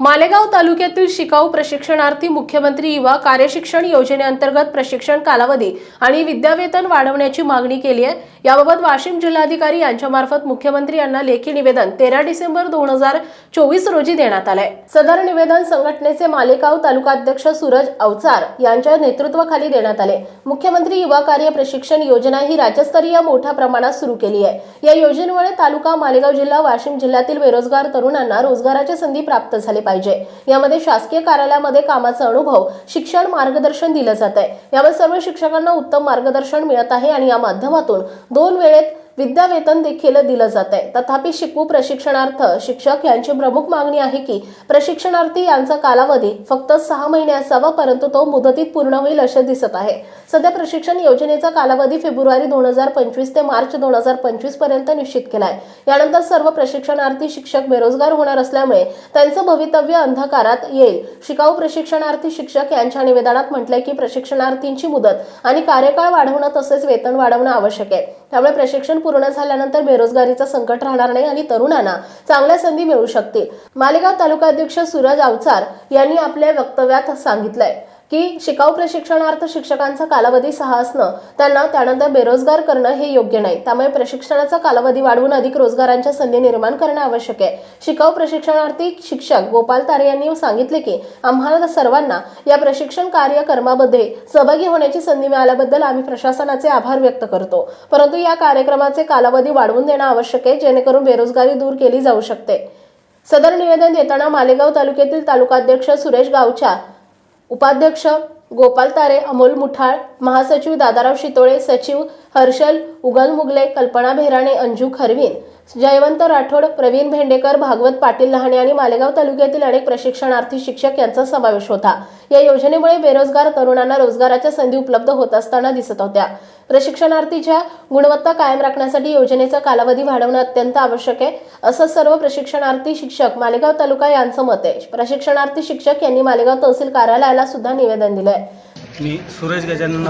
मालेगाव तालुक्यातील शिकाऊ प्रशिक्षणार्थी मुख्यमंत्री युवा कार्यशिक्षण योजनेअंतर्गत प्रशिक्षण कालावधी आणि विद्यावेतन वाढवण्याची मागणी केली आहे. याबाबत वाशिम जिल्हाधिकारी यांच्यामार्फत मुख्यमंत्री यांना लेखी निवेदन तेरा डिसेंबर दोन हजार चोवीस रोजी देण्यात आलंय. सदर निवेदन संघटनेचे मालेगाव तालुकाध्यक्ष सूरज अवचार यांच्या नेतृत्वाखाली देण्यात आले. मुख्यमंत्री युवा कार्य प्रशिक्षण योजना ही राज्यस्तरीय मोठ्या प्रमाणात सुरू केली आहे. या योजनेमुळे तालुका मालेगाव जिल्हा वाशिम जिल्ह्यातील बेरोजगार तरुणांना रोजगाराच्या संधी प्राप्त झाली. पाहिजे. यामध्ये शासकीय कार्यालयामध्ये कामाचा अनुभव शिक्षण मार्गदर्शन दिलं जात आहे यामुळे सर्व शिक्षकांना उत्तम मार्गदर्शन मिळत आहे आणि या माध्यमातून दोन वेळेत विद्यावेतन देखील दिलं जात आहे. तथापि शिकू प्रशिक्षणार्थ शिक्षक यांची प्रमुख मागणी आहे की प्रशिक्षणार्थी यांचा कालावधी फक्त सहा महिने असावा परंतु तो मुदतीत पूर्ण होईल असे दिसत आहे. सध्या प्रशिक्षण योजनेचा कालावधी फेब्रुवारी दोन हजार पंचवीस ते मार्च दोन हजार पंचवीसपर्यंत निश्चित केलाय. यानंतर सर्व प्रशिक्षणार्थी शिक्षक बेरोजगार होणार असल्यामुळे त्यांचं भवितव्य अंधकारात येईल. शिकाऊ प्रशिक्षणार्थी शिक्षक यांच्या निवेदनात म्हटलंय की प्रशिक्षणार्थींची मुदत आणि कार्यकाळ वाढवणं तसेच वेतन वाढवणं आवश्यक आहे. त्यामुळे प्रशिक्षण पूर्ण झाल्यानंतर बेरोजगारीचं संकट राहणार नाही आणि तरुणांना चांगल्या संधी मिळू शकतील. मालेगाव तालुका अध्यक्ष सूरज अवचार यांनी आपल्या वक्तव्यात सांगितलंय. की शिकाऊ प्रशिक्षणार्थ शिक्षकांचा कालावधी सहा असणं त्यांना त्यानंतर बेरोजगार करणं हे योग्य नाही. त्यामुळे प्रशिक्षणाचा कालावधी वाढवून अधिक रोजगारांच्या संधी निर्माण करणं आवश्यक आहे. शिकाऊ प्रशिक्षणार्थी शिक्षक गोपाल तारे यांनी सांगितले की आम्हाला सर्वांना या प्रशिक्षण कार्यक्रमामध्ये सहभागी होण्याची संधी मिळाल्याबद्दल आम्ही प्रशासनाचे आभार व्यक्त करतो. परंतु या कार्यक्रमाचे कालावधी वाढवून देणं आवश्यक आहे जेणेकरून बेरोजगारी दूर केली जाऊ शकते. सदर निवेदन देताना मालेगाव तालुक्यातील तालुकाध्यक्ष सुरेश गावच्या उपाध्यक्ष गोपाल तारे अमोल मुठाळ महासचिव दादाराव शितोळे सचिव हर्षल उगल मुगले कल्पना भेराणे अंजू खरवीन जयवंत राठोड प्रवीण भेंडेकर भागवत पाटील लहाणे आणि मालेगाव तालुक्यातील अनेक प्रशिक्षणार्थी शिक्षक यांचा समावेश होता. या योजनेमुळे बेरोजगार तरुणांना रोजगाराच्या संधी उपलब्ध होत असताना दिसत होत्या. प्रशिक्षणार्थीच्या गुणवत्ता कायम राखण्यासाठी योजनेचा कालावधी वाढवणं अत्यंत आवश्यक आहे असं सर्व प्रशिक्षणार्थी शिक्षक मालेगाव तालुका यांचं मत आहे. प्रशिक्षणार्थी शिक्षक यांनी मालेगाव तहसील कार्यालयाला सुद्धा निवेदन दिलंय. मी सूरज गजानन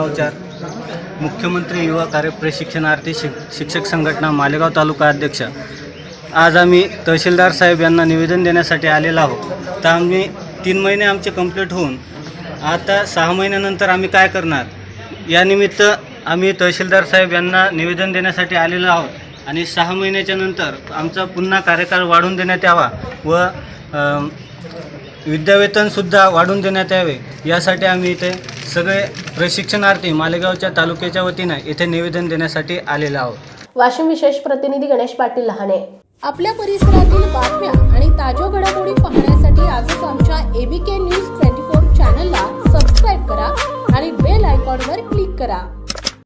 मुख्यमंत्री युवा कार्यप्रशिक्षणार्थी शिक शिक्षक संघटना मालेगाव तालुका अध्यक्ष. आज आम्ही तहसीलदार साहेब यांना निवेदन देण्यासाठी आलेलो आहोत. तर आम्ही तीन महिने आमचे कंप्लीट होऊन आता सहा महिन्यानंतर आम्ही काय करणार? यानिमित्त आम्ही तहसीलदार साहेब यांना निवेदन देण्यासाठी आलेलो आहोत. आणि सहा महिन्याच्या नंतर आमचा पुन्हा कार्यकाळ वाढवून देण्यात यावा व विद्यावेतनसुद्धा वाढवून देण्यात यावे यासाठी आम्ही इथे सगळे प्रशिक्षणार्थी मालेगावच्या तालुक्याच्या वतीनं इथे निवेदन देण्यासाठी आलेलो आहोत. वाशिम विशेष प्रतिनिधी गणेश पाटील लहाने. आपल्या परिसरातील बातम्या आणि ताज्या घडामोडी पाहण्यासाठी आजच आमच्या